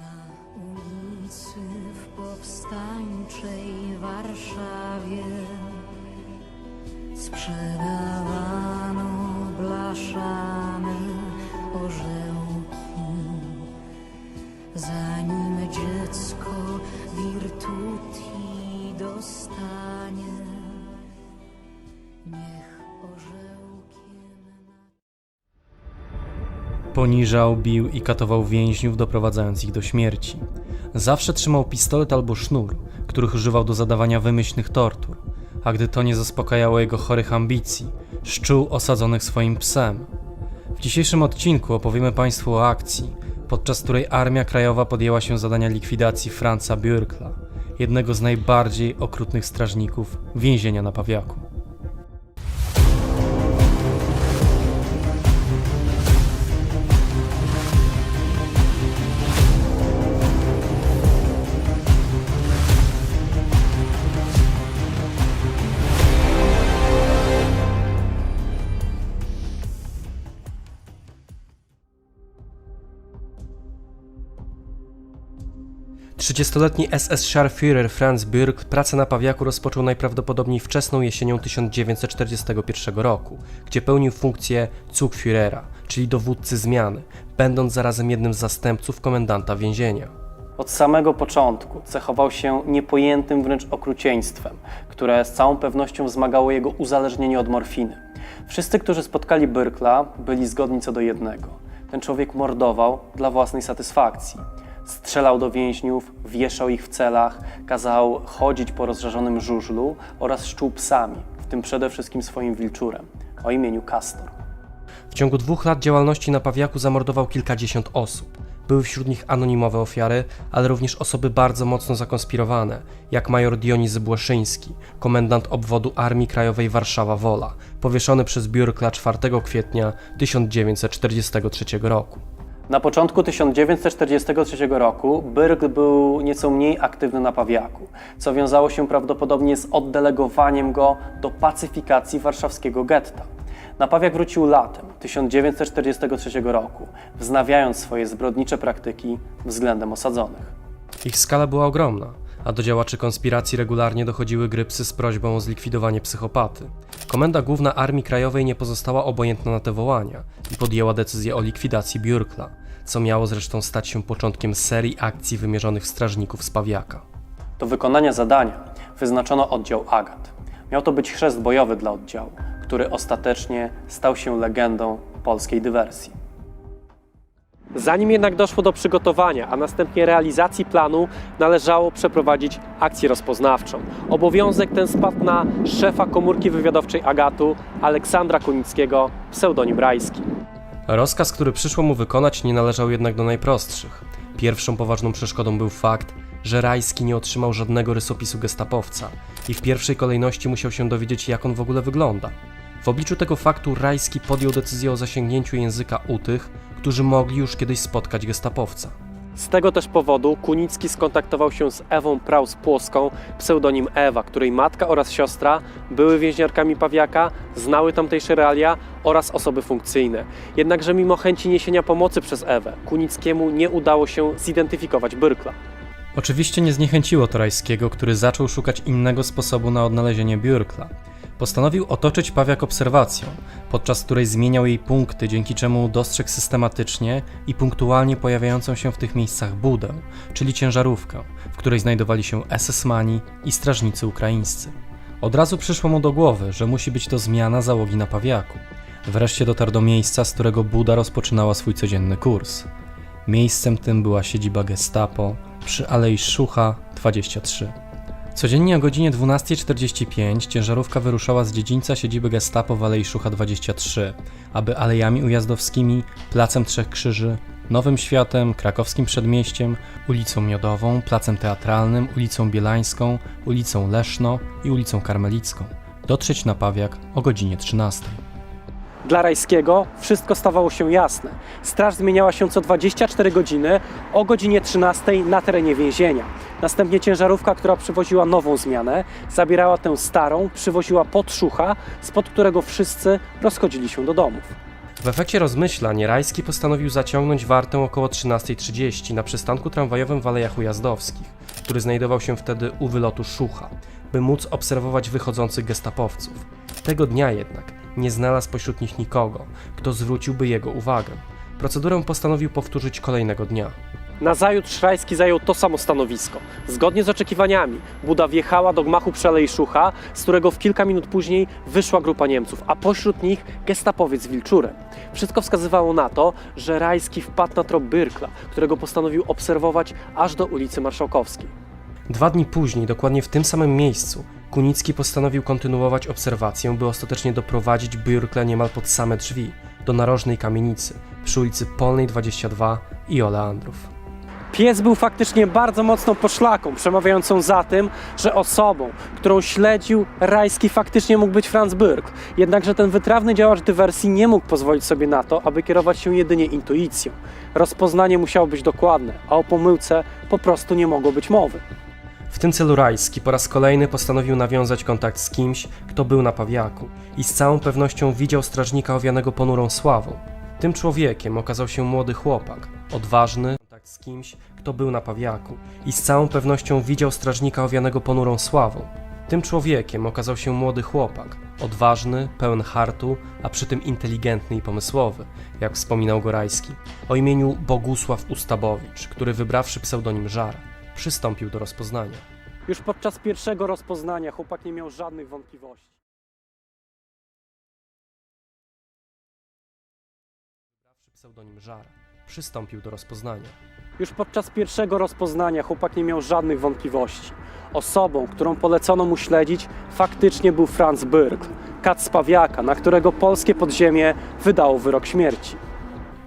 Na ulicy w powstańczej Warszawie sprzedawano blaszane Poniżał, bił i katował więźniów, doprowadzając ich do śmierci. Zawsze trzymał pistolet albo sznur, których używał do zadawania wymyślnych tortur, a gdy to nie zaspokajało jego chorych ambicji, szczuł osadzonych swoim psem. W dzisiejszym odcinku opowiemy Państwu o akcji, podczas której Armia Krajowa podjęła się zadania likwidacji Franza Bürkla, jednego z najbardziej okrutnych strażników więzienia na Pawiaku. Trzydziestoletni SS-Scharführer Franz Bürkl pracę na Pawiaku rozpoczął najprawdopodobniej wczesną jesienią 1941 roku, gdzie pełnił funkcję Zugführera, czyli dowódcy zmiany, będąc zarazem jednym z zastępców komendanta więzienia. Od samego początku cechował się niepojętym wręcz okrucieństwem, które z całą pewnością wzmagało jego uzależnienie od morfiny. Wszyscy, którzy spotkali Byrkla, byli zgodni co do jednego. Ten człowiek mordował dla własnej satysfakcji. Strzelał do więźniów, wieszał ich w celach, kazał chodzić po rozżarzonym żużlu oraz szczuł psami, w tym przede wszystkim swoim wilczurem o imieniu Castor. W ciągu dwóch lat działalności na Pawiaku zamordował kilkadziesiąt osób. Były wśród nich anonimowe ofiary, ale również osoby bardzo mocno zakonspirowane, jak major Dionizy Błeszyński, komendant obwodu Armii Krajowej Warszawa-Wola, powieszony przez Biurkla 4 kwietnia 1943 roku. Na początku 1943 roku Byrk był nieco mniej aktywny na Pawiaku, co wiązało się prawdopodobnie z oddelegowaniem go do pacyfikacji warszawskiego getta. Na Pawiak wrócił latem 1943 roku, wznawiając swoje zbrodnicze praktyki względem osadzonych. Ich skala była ogromna, a do działaczy konspiracji regularnie dochodziły grypsy z prośbą o zlikwidowanie psychopaty. Komenda Główna Armii Krajowej nie pozostała obojętna na te wołania i podjęła decyzję o likwidacji Biurkla, co miało zresztą stać się początkiem serii akcji wymierzonych w strażników z Pawiaka. Do wykonania zadania wyznaczono oddział Agat. Miał to być chrzest bojowy dla oddziału, który ostatecznie stał się legendą polskiej dywersji. Zanim jednak doszło do przygotowania, a następnie realizacji planu, należało przeprowadzić akcję rozpoznawczą. Obowiązek ten spadł na szefa komórki wywiadowczej Agatu, Aleksandra Kunickiego, pseudonim Rajski. Rozkaz, który przyszło mu wykonać, nie należał jednak do najprostszych. Pierwszą poważną przeszkodą był fakt, że Rajski nie otrzymał żadnego rysopisu gestapowca i w pierwszej kolejności musiał się dowiedzieć, jak on w ogóle wygląda. W obliczu tego faktu Rajski podjął decyzję o zasięgnięciu języka u tych, którzy mogli już kiedyś spotkać gestapowca. Z tego też powodu Kunicki skontaktował się z Ewą Praus-Płoską, pseudonim Ewa, której matka oraz siostra były więźniarkami Pawiaka, znały tamtejsze realia oraz osoby funkcyjne. Jednakże mimo chęci niesienia pomocy przez Ewę, Kunickiemu nie udało się zidentyfikować Byrkla. Oczywiście nie zniechęciło to Rajskiego, który zaczął szukać innego sposobu na odnalezienie Björkla. Postanowił otoczyć Pawiak obserwacją, podczas której zmieniał jej punkty, dzięki czemu dostrzegł systematycznie i punktualnie pojawiającą się w tych miejscach budę, czyli ciężarówkę, w której znajdowali się SS-mani i strażnicy ukraińscy. Od razu przyszło mu do głowy, że musi być to zmiana załogi na Pawiaku. Wreszcie dotarł do miejsca, z którego Buda rozpoczynała swój codzienny kurs. Miejscem tym była siedziba Gestapo przy Alei Szucha 23. Codziennie o godzinie 12.45 ciężarówka wyruszała z dziedzińca siedziby Gestapo w Alei Szucha 23, aby alejami ujazdowskimi, Placem Trzech Krzyży, Nowym Światem, Krakowskim Przedmieściem, ulicą Miodową, Placem Teatralnym, ulicą Bielańską, ulicą Leszno i ulicą Karmelicką dotrzeć na Pawiak o godzinie 13. Dla Rajskiego wszystko stawało się jasne. Straż zmieniała się co 24 godziny o godzinie 13 na terenie więzienia. Następnie ciężarówka, która przywoziła nową zmianę, zabierała tę starą, przywoziła pod szucha, spod którego wszyscy rozchodzili się do domów. W efekcie rozmyślań Rajski postanowił zaciągnąć wartę około 13.30 na przystanku tramwajowym w Alejach Ujazdowskich, który znajdował się wtedy u wylotu Szucha, by móc obserwować wychodzących gestapowców. Tego dnia jednak nie znalazł pośród nich nikogo, kto zwróciłby jego uwagę. Procedurę postanowił powtórzyć kolejnego dnia. Nazajutrz Rajski zajął to samo stanowisko. Zgodnie z oczekiwaniami, Buda wjechała do gmachu przy Alei Szucha, z którego w kilka minut później wyszła grupa Niemców, a pośród nich gestapowiec z Wilczurem. Wszystko wskazywało na to, że Rajski wpadł na trop Byrkla, którego postanowił obserwować aż do ulicy Marszałkowskiej. Dwa dni później, dokładnie w tym samym miejscu, Kunicki postanowił kontynuować obserwację, by ostatecznie doprowadzić Björkle niemal pod same drzwi, do narożnej kamienicy przy ulicy Polnej 22 i Oleandrów. Pies był faktycznie bardzo mocną poszlaką, przemawiającą za tym, że osobą, którą śledził Rajski faktycznie mógł być Franz Byrk. Jednakże ten wytrawny działacz dywersji nie mógł pozwolić sobie na to, aby kierować się jedynie intuicją. Rozpoznanie musiało być dokładne, a o pomyłce po prostu nie mogło być mowy. W tym celu Rajski po raz kolejny postanowił nawiązać kontakt z kimś, kto był na pawiaku i z całą pewnością widział strażnika owianego ponurą sławą. Tym człowiekiem okazał się młody chłopak, odważny, kontakt z kimś, kto był na pawiaku i z całą pewnością widział strażnika owianego ponurą sławą. Tym człowiekiem okazał się młody chłopak, odważny, pełen hartu, a przy tym inteligentny i pomysłowy, jak wspominał go Rajski, o imieniu Bogusław Ustabowicz, który wybrawszy pseudonim Żar, przystąpił do rozpoznania. Już podczas pierwszego rozpoznania chłopak nie miał żadnych wątpliwości. Pseudonim Żar przystąpił do rozpoznania. Już podczas pierwszego rozpoznania chłopak nie miał żadnych wątpliwości. Osobą, którą polecono mu śledzić, faktycznie był Franz Byrkl, kat z Pawiaka, na którego polskie podziemie wydało wyrok śmierci.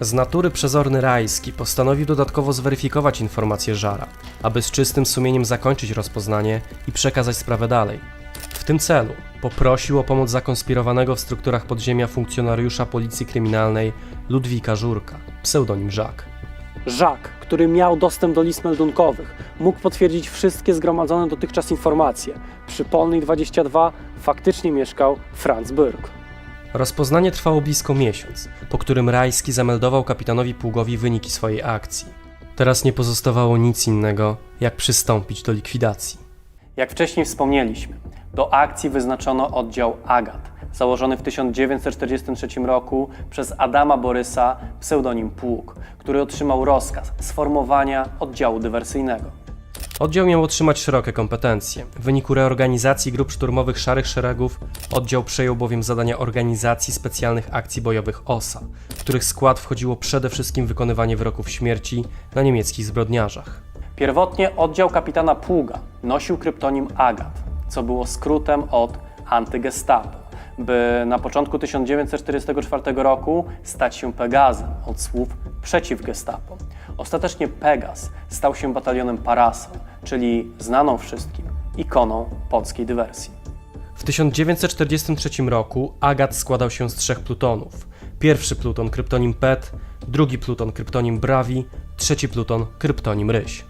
Z natury przezorny Rajski postanowił dodatkowo zweryfikować informacje Żara, aby z czystym sumieniem zakończyć rozpoznanie i przekazać sprawę dalej. W tym celu poprosił o pomoc zakonspirowanego w strukturach podziemia funkcjonariusza policji kryminalnej Ludwika Żurka, pseudonim Żak. Jacques, który miał dostęp do list meldunkowych, mógł potwierdzić wszystkie zgromadzone dotychczas informacje. Przy Polnej 22 faktycznie mieszkał Franz Byrkl. Rozpoznanie trwało blisko miesiąc, po którym Rajski zameldował kapitanowi Pługowi wyniki swojej akcji. Teraz nie pozostawało nic innego, jak przystąpić do likwidacji. Jak wcześniej wspomnieliśmy, do akcji wyznaczono oddział Agat, założony w 1943 roku przez Adama Borysa, pseudonim Pług, który otrzymał rozkaz sformowania oddziału dywersyjnego. Oddział miał otrzymać szerokie kompetencje. W wyniku reorganizacji grup szturmowych Szarych Szeregów oddział przejął bowiem zadania organizacji specjalnych akcji bojowych OSA, w których skład wchodziło przede wszystkim wykonywanie wyroków śmierci na niemieckich zbrodniarzach. Pierwotnie oddział kapitana Pługa nosił kryptonim Agat, co było skrótem od antygestapo, by na początku 1944 roku stać się Pegazem od słów przeciw gestapo. Ostatecznie Pegas stał się batalionem Parasol, czyli znaną wszystkim ikoną polskiej dywersji. W 1943 roku Agat składał się z trzech plutonów. Pierwszy pluton kryptonim PET, drugi pluton kryptonim Brawi, trzeci pluton kryptonim Ryś.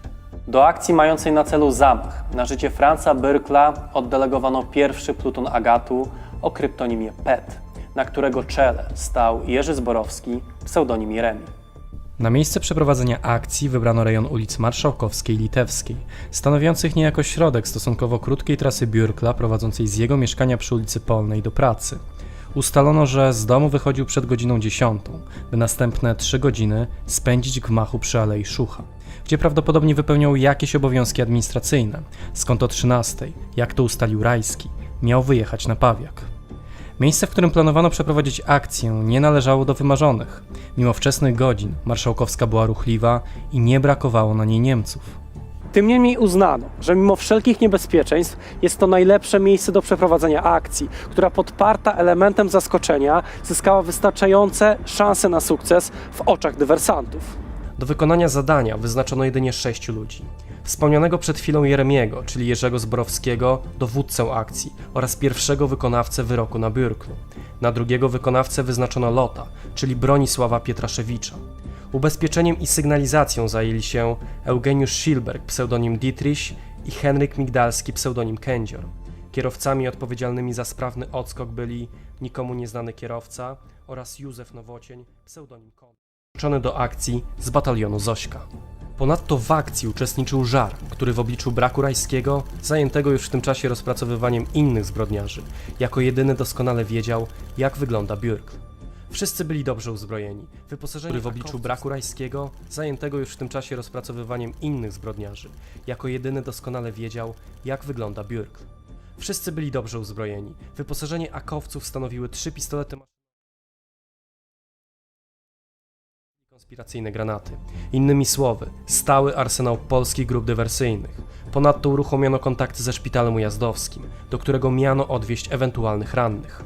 Do akcji mającej na celu zamach na życie Franza Byrkla oddelegowano pierwszy pluton Agatu o kryptonimie PET, na którego czele stał Jerzy Zborowski, pseudonim Jeremi. Na miejsce przeprowadzenia akcji wybrano rejon ulic Marszałkowskiej Litewskiej, stanowiących niejako środek stosunkowo krótkiej trasy Biurkla prowadzącej z jego mieszkania przy ulicy Polnej do pracy. Ustalono, że z domu wychodził przed godziną 10, by następne 3 godziny spędzić w gmachu przy Alei Szucha, gdzie prawdopodobnie wypełniał jakieś obowiązki administracyjne, skąd o 13, jak to ustalił Rajski, miał wyjechać na Pawiak. Miejsce, w którym planowano przeprowadzić akcję, nie należało do wymarzonych. Mimo wczesnych godzin marszałkowska była ruchliwa i nie brakowało na niej Niemców. Tym niemniej uznano, że mimo wszelkich niebezpieczeństw jest to najlepsze miejsce do przeprowadzenia akcji, która podparta elementem zaskoczenia zyskała wystarczające szanse na sukces w oczach dywersantów. Do wykonania zadania wyznaczono jedynie sześciu ludzi. Wspomnianego przed chwilą Jeremiego, czyli Jerzego Zborowskiego, dowódcę akcji oraz pierwszego wykonawcę wyroku na Biurklu. Na drugiego wykonawcę wyznaczono Lota, czyli Bronisława Pietraszewicza. Ubezpieczeniem i sygnalizacją zajęli się Eugeniusz Schilberg, pseudonim Dietrich i Henryk Migdalski, pseudonim Kędzior. Kierowcami odpowiedzialnymi za sprawny odskok byli nikomu nieznany kierowca oraz Józef Nowocień, pseudonim Kon. Do akcji z batalionu Zośka. Ponadto w akcji uczestniczył Żar, który w obliczu braku Rajskiego, zajętego już w tym czasie rozpracowywaniem innych zbrodniarzy, jako jedyny doskonale wiedział, jak wygląda Björk. Wszyscy byli dobrze uzbrojeni, wyposażeni który w obliczu braku Rajskiego, zajętego już w tym czasie rozpracowywaniem innych zbrodniarzy, jako jedyny doskonale wiedział, jak wygląda Björk. Wszyscy byli dobrze uzbrojeni. Wyposażenie akowców stanowiły trzy pistolety konspiracyjne granaty. Innymi słowy, stały arsenał polskich grup dywersyjnych. Ponadto uruchomiono kontakty ze szpitalem ujazdowskim, do którego miano odwieźć ewentualnych rannych.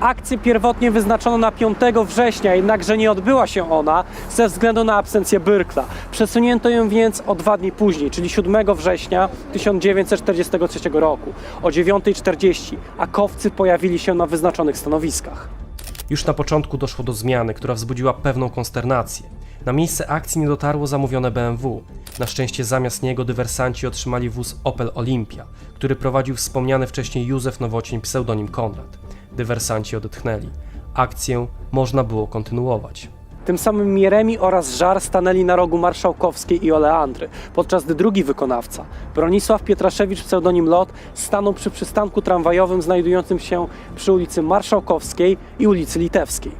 Akcję pierwotnie wyznaczono na 5 września, jednakże nie odbyła się ona ze względu na absencję Byrkla. Przesunięto ją więc o dwa dni później, czyli 7 września 1943 roku o 9.40, a kowcy pojawili się na wyznaczonych stanowiskach. Już na początku doszło do zmiany, która wzbudziła pewną konsternację. Na miejsce akcji nie dotarło zamówione BMW. Na szczęście zamiast niego dywersanci otrzymali wóz Opel Olympia, który prowadził wspomniany wcześniej Józef Nowocień pseudonim Konrad. Dywersanci odetchnęli. Akcję można było kontynuować. Tym samym Mieremi oraz Żar stanęli na rogu Marszałkowskiej i Oleandry, podczas gdy drugi wykonawca, Bronisław Pietraszewicz pseudonim Lot, stanął przy przystanku tramwajowym znajdującym się przy ulicy Marszałkowskiej i ulicy Litewskiej.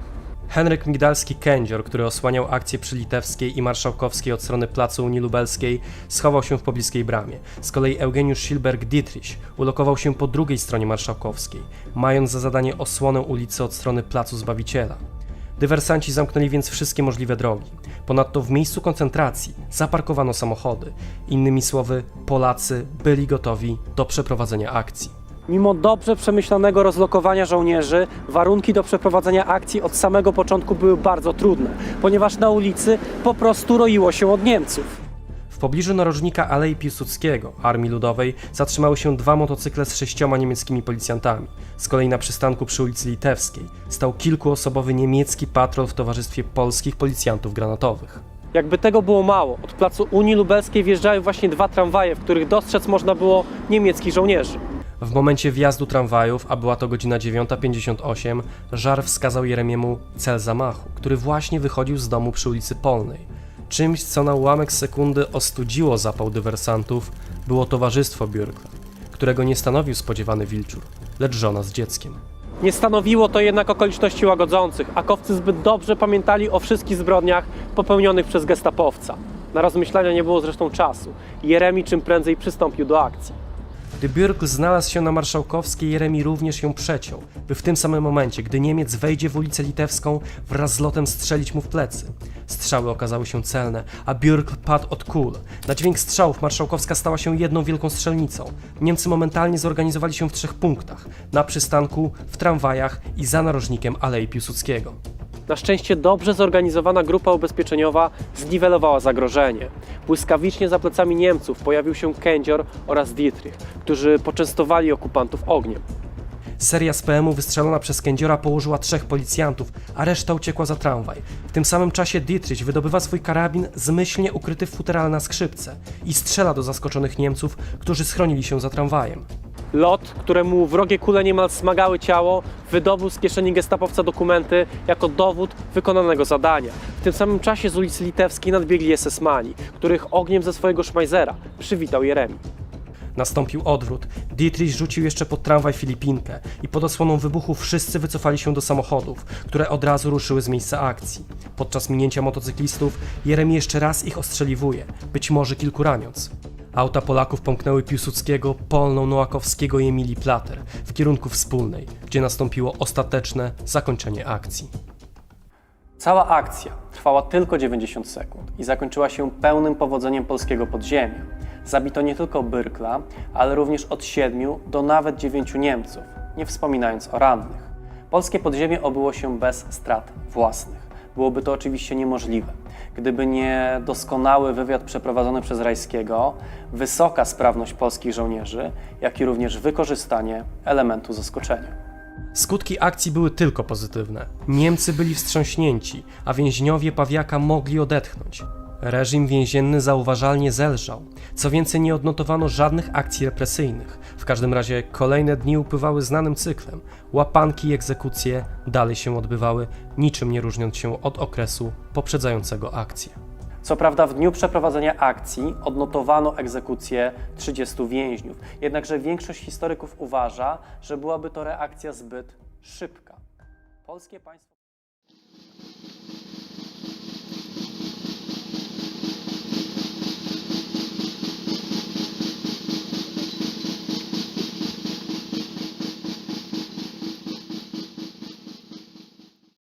Henryk Migdalski-Kędzior, który osłaniał akcję przy Litewskiej i Marszałkowskiej od strony placu Unii Lubelskiej, schował się w pobliskiej bramie. Z kolei Eugeniusz Schilberg-Dietrich ulokował się po drugiej stronie Marszałkowskiej, mając za zadanie osłonę ulicy od strony placu Zbawiciela. Dywersanci zamknęli więc wszystkie możliwe drogi. Ponadto w miejscu koncentracji zaparkowano samochody. Innymi słowy, Polacy byli gotowi do przeprowadzenia akcji. Mimo dobrze przemyślanego rozlokowania żołnierzy, warunki do przeprowadzenia akcji od samego początku były bardzo trudne, ponieważ na ulicy po prostu roiło się od Niemców. W pobliżu narożnika Alei Piłsudskiego, Armii Ludowej, zatrzymały się dwa motocykle z sześcioma niemieckimi policjantami. Z kolei na przystanku przy ulicy Litewskiej stał kilkuosobowy niemiecki patrol w towarzystwie polskich policjantów granatowych. Jakby tego było mało, od placu Unii Lubelskiej wjeżdżały właśnie dwa tramwaje, w których dostrzec można było niemieckich żołnierzy. W momencie wjazdu tramwajów, a była to godzina 9.58, Żar wskazał Jeremiemu cel zamachu, który właśnie wychodził z domu przy ulicy Polnej. Czymś, co na ułamek sekundy ostudziło zapał dywersantów, było towarzystwo Björkla, którego nie stanowił spodziewany wilczur, lecz żona z dzieckiem. Nie stanowiło to jednak okoliczności łagodzących, a kowcy zbyt dobrze pamiętali o wszystkich zbrodniach popełnionych przez gestapowca. Na rozmyślania nie było zresztą czasu. Jeremi czym prędzej przystąpił do akcji. Gdy Björk znalazł się na Marszałkowskiej, Jeremi również ją przeciął, by w tym samym momencie, gdy Niemiec wejdzie w ulicę Litewską, wraz z lotem strzelić mu w plecy. Strzały okazały się celne, a Björk padł od kul. Na dźwięk strzałów Marszałkowska stała się jedną wielką strzelnicą. Niemcy momentalnie zorganizowali się w trzech punktach: na przystanku, w tramwajach i za narożnikiem Alei Piłsudskiego. Na szczęście dobrze zorganizowana grupa ubezpieczeniowa zniwelowała zagrożenie. Błyskawicznie za plecami Niemców pojawił się Kędzior oraz Dietrich, którzy poczęstowali okupantów ogniem. Seria z PM-u wystrzelona przez kędziora położyła trzech policjantów, a reszta uciekła za tramwaj. W tym samym czasie Dietrich wydobywa swój karabin zmyślnie ukryty w futerale na skrzypce i strzela do zaskoczonych Niemców, którzy schronili się za tramwajem. Lot, któremu wrogie kule niemal smagały ciało, wydobył z kieszeni gestapowca dokumenty jako dowód wykonanego zadania. W tym samym czasie z ulicy Litewskiej nadbiegli SS-mani, których ogniem ze swojego szmajzera przywitał Jeremi. Nastąpił odwrót. Dietrich rzucił jeszcze pod tramwaj Filipinkę i pod osłoną wybuchu wszyscy wycofali się do samochodów, które od razu ruszyły z miejsca akcji. Podczas minięcia motocyklistów Jeremi jeszcze raz ich ostrzeliwuje, być może kilku raniąc. Auta Polaków pomknęły Piłsudskiego, Polną, Noakowskiego i Emilii Plater w kierunku wspólnej, gdzie nastąpiło ostateczne zakończenie akcji. Cała akcja trwała tylko 90 sekund i zakończyła się pełnym powodzeniem polskiego podziemia. Zabito nie tylko Byrkla, ale również od 7 do nawet 9 Niemców, nie wspominając o rannych. Polskie podziemie obyło się bez strat własnych. Byłoby to oczywiście niemożliwe, gdyby nie doskonały wywiad przeprowadzony przez Rajskiego, wysoka sprawność polskich żołnierzy, jak i również wykorzystanie elementu zaskoczenia. Skutki akcji były tylko pozytywne. Niemcy byli wstrząśnięci, a więźniowie Pawiaka mogli odetchnąć. Reżim więzienny zauważalnie zelżał. Co więcej, nie odnotowano żadnych akcji represyjnych. W każdym razie kolejne dni upływały znanym cyklem. Łapanki i egzekucje dalej się odbywały, niczym nie różniąc się od okresu poprzedzającego akcję. Co prawda w dniu przeprowadzenia akcji odnotowano egzekucję 30 więźniów, jednakże większość historyków uważa, że byłaby to reakcja zbyt szybka. Polskie państwo